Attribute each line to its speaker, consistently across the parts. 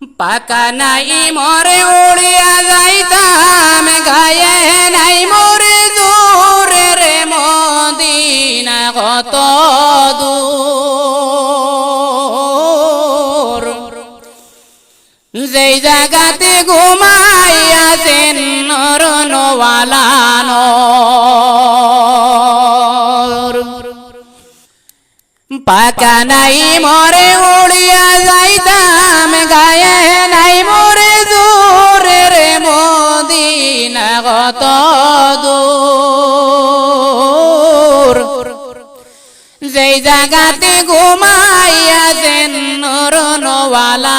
Speaker 1: পাকা নাই মরে উড়িয়া যাইতাম, গায়ে নাই মরে দূরে রে মদিনা কত দূর। যেই জায়গাতে ঘুমাইয়াছেন নরনওয়ালানো পাকা নাই মরে উড়িয়া যাইতাম কত দূর যেই জায়গাতে ঘুমাইয়াছেন নরনওয়ালানো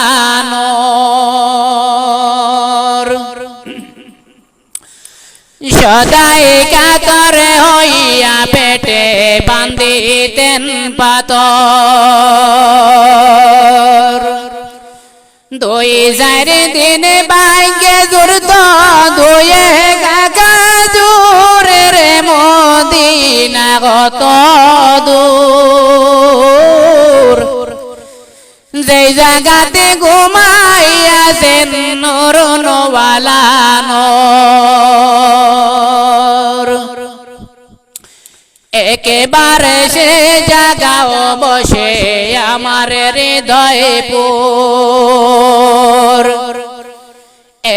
Speaker 1: সদাই কাতরে হইয়া পেটে বান্দিতেন পাতর দুই চার দিন বাইকে জুড়ত দুয়ে কত দূর। যেই জায়গাতে ঘুমাইয়াছেন নর। একেবারে সে জাগাও বসে আমার হৃদয় পুর।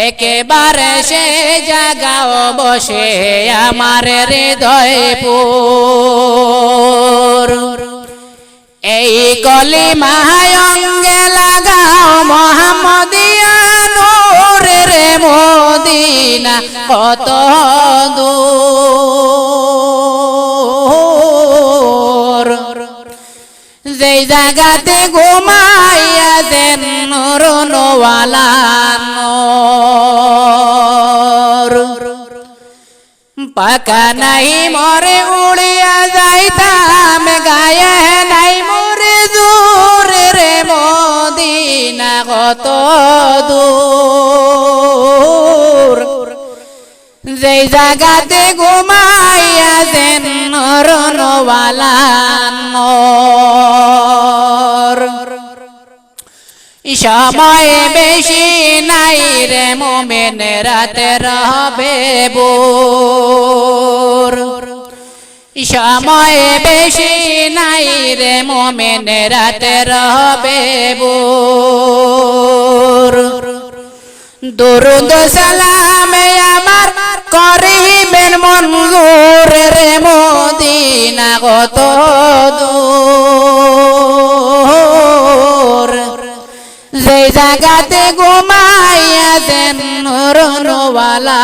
Speaker 1: একেবারে সে জাগাও বসে আমার হৃদয় পুর। এই কলি মাহায়ঙ্গে লাগাও মোহাম্মদিয়া নূরে রে মদিনা, কত দূর। যেই জায়গাতে ঘুমাইয়া দেন নূর। পাকা নাই মরে উড়িয়া যাইতাম গায়ে নাই মরে দূরে রে মদিনা কত দূর যেই জায়গাতে ঘুমাইয়া দেন নরনওয়ালা নর সময় বেশি নাই রে মোমেন, রাতে রহবে বোর সময় বেশি নাই রে মোমেন, রাতে রহবে বোর দুরুদ সালামে যে জায়গাতে ঘুমাইয়া দেন নরনওয়ালা